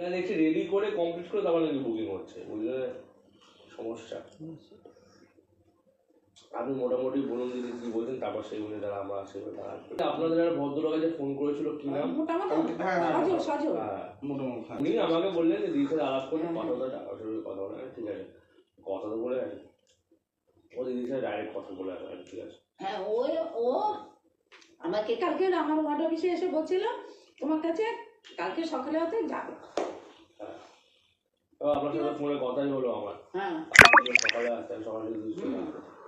না দেখছি রেডি করে কমপ্লিট করে তারপর নাকি বুকিং হচ্ছে। বুঝলে? সমস্যা। আপনি মোটামুটি বলুন যদি কি বলছেন তারপর সেই অনুযায়ী তারা আমরা তারা আপনাদের একটা ভদ্রলোক আছে ফোন করেছিল কি নাম। উনি আমাকে বললেন যে দিদির সাথে আলাপ। কথা বলে টাকা শুরু কথা বলে ঠিক আছে। কথা তো বলে ও দিদির সাথে ডাইরেক্ট কথা বলে আমি, ঠিক আছে। হ্যাঁ ও ও আমাকে কালকে আমার ওয়ার্ড অফিসে এসে বলছিল তোমার কাছে কালকে সকালে হতে যাবে। আপনার সাথে ফোনে কথাই হলো আমার। হ্যাঁ। সকালে আসতেন সকালে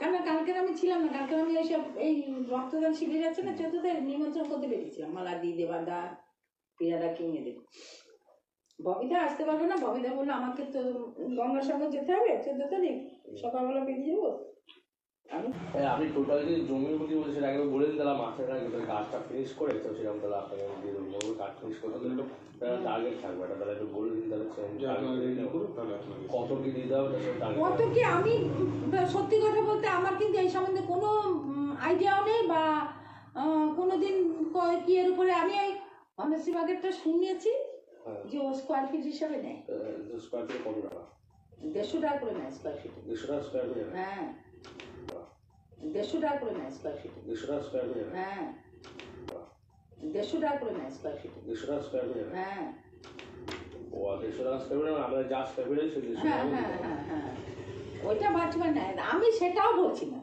কেন কালকে আমি ছিলাম না কালকে আমি এইসব এই রক্তদান শিবির আছে না চোদ্দতে নিমন্ত্রণ করতে বেরিয়েছিলাম। মালা দি দেবাদা প্রিয়াদা কিনে দেব ববিতা আসতে পারবে না ববিতা বলল আমাকে তো গঙ্গাসাগর যেতে হবে চোদ্দ তারিখ সকালবেলা বেরিয়ে যাব। আমি হ্যাঁ, আপনি টোটাল যে জমির প্রতি বলছে সেটা একবার বলে দিন তাহলে মাসের আগে তাহলে ফিনিশ করে তো সেরকম তাহলে আপনাকে আমি দিয়ে দেবো। টার্গেট থাকবে এটা একটু বলে দিন তাহলে কত কি দিতে হবে কত কি আমি সত্যি কথা বলতে আমার কিন্তু এই সম্বন্ধে কোনো আইডিয়াও নেই বা কোনোদিন ক- কি এর উপরে আমি ওই অনার্সি বাগেরটা শুনিয়েছি হ্যাঁ। যে ও স্কোয়ার ফিট হিসাবে নেয়। স্কোয়ার ফিট কত টাকা? দেড়শো টাকা করে নেয় স্কোয়ার ফিটে দেড়শো টাকা স্কোয়ার ফিট হ্যাঁ। দেড়শো টাকা করে নেয় স্কোয়ার ফিটে দেড়শো টাকা স্কোয়ার ফিট হ্যাঁ। দেড়শো টাকা করে নেয় স্কোয়ার ফিটে দেড়শো টাকা স্কোয়ার ফিট হ্যাঁ। ও দেড়শো টাকা স্কোয়ার ফিট আমরা যা স্কোয়ার ফিট আছে দেড়শো হ্যাঁ হ্যাঁ হ্যাঁ হ্যাঁ। ওইটা আমি সেটাও বলছি না।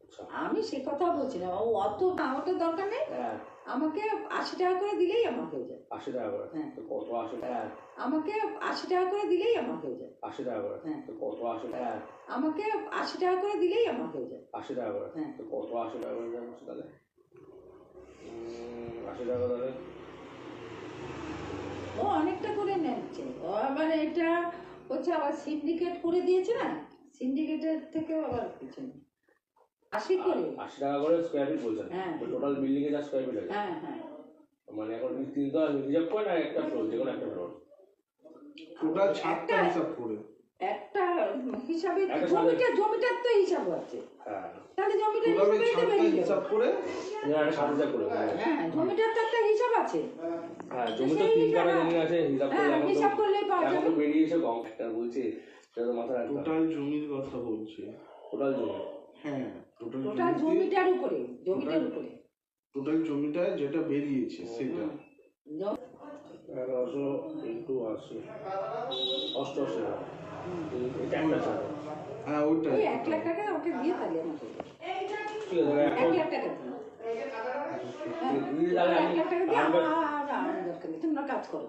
আচ্ছা। আমি সে কথা বলছি না। ও অত ওটা দরকার নেই। হ্যাঁ। আমাকে আশি টাকা করে দিলেই আমার হয়ে যায়। আশি টাকা করে? হ্যাঁ। তো কত আশি টাকা? আমাকে আশি টাকা করে দিলেই আমার হয়ে যায়। আশি টাকা করে? হ্যাঁ। তো কত আশি টাকা? আমাকে আশি টাকা করে দিলেই আমার হয়ে যায়। আশি টাকা করে? হ্যাঁ। কত আশি টাকা করে তাহলে? টাকা ও অনেকটা করে নিচ্ছে। ও আবার এটা হচ্ছে আবার সিন্ডিকেট করে দিয়েছে না? সিন্ডিকেটের থেকেও আবার কিছু নেই। আশি করে। আশি টাকা করে স্কোয়ার ফিট বলছেন। হ্যাঁ। টোটাল বিল্ডিং এ যা স্কোয়ার ফিট হ্যাঁ হ্যাঁ। মানে এখন তিন তিনটা হিসাব করে না একটা ফ্লোর যে কোনো একটা ফ্লোর টোটাল ছাদটা হিসাব করে। একটা হিসাবে জমিটা জমিটার তো হিসাব আছে। হ্যাঁ। তাহলে ছাদটা বেরিয়ে হিসাব করে? হ্যাঁ হ্যাঁ। জমিটার তো একটা হিসাব আছে। হ্যাঁ জমি তো তিন কাটা জমি আছে হিসাব করলে হ্যাঁ হিসাব পাওয়া যাবে। তো বেরিয়েছে কম একটা বলছি সেটা টোটাল জমির কথা বলছি। টোটাল জমি? হ্যাঁ টোটাল জমিটার উপরে জমিটার উপরে। টোটাল জমিটা যেটা বেরিয়েছে সেটা। এগারোশো ইন্টু আশি। অষ্টআশি হ্যাঁ ওইটাই এক লাখ টাকা ওকে দিয়ে তাহলে আমাকে ঠিক আছে এক লাখ টাকা। হ্যাঁ, এক আমি লাখ টাকা দিয়ে আমি আমার আমার দরকার নেই। তোমরা কাজ করো।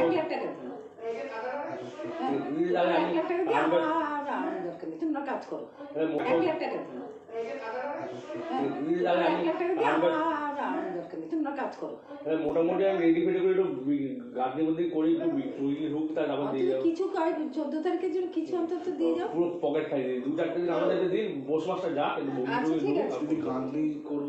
এক লাখ টাকা দিন। হ্যাঁ, এক লাখ টাকা দিয়ে আমার আমার দরকার নেই। তোমরা কাজ করো। এক লাখ টাকা দিন। কাজ মোটামুটি আমি রেডি ফেডি করে একটু গার্ডের মধ্যে করি একটু উইকলি ঢুক তারপর দিয়ে যাব। কিছু চোদ্দ তারিখের জন্য কিছু অন্তত দিয়ে যাও। পুরো পকেট খাই দিই। দু চারটে দিন আমাদের দিন বস মাসটা যা কিন্তু বমি আচ্ছা, টমি ঠিক ঢুকুক, আছে। আমি যদি গাঁদলি করবে।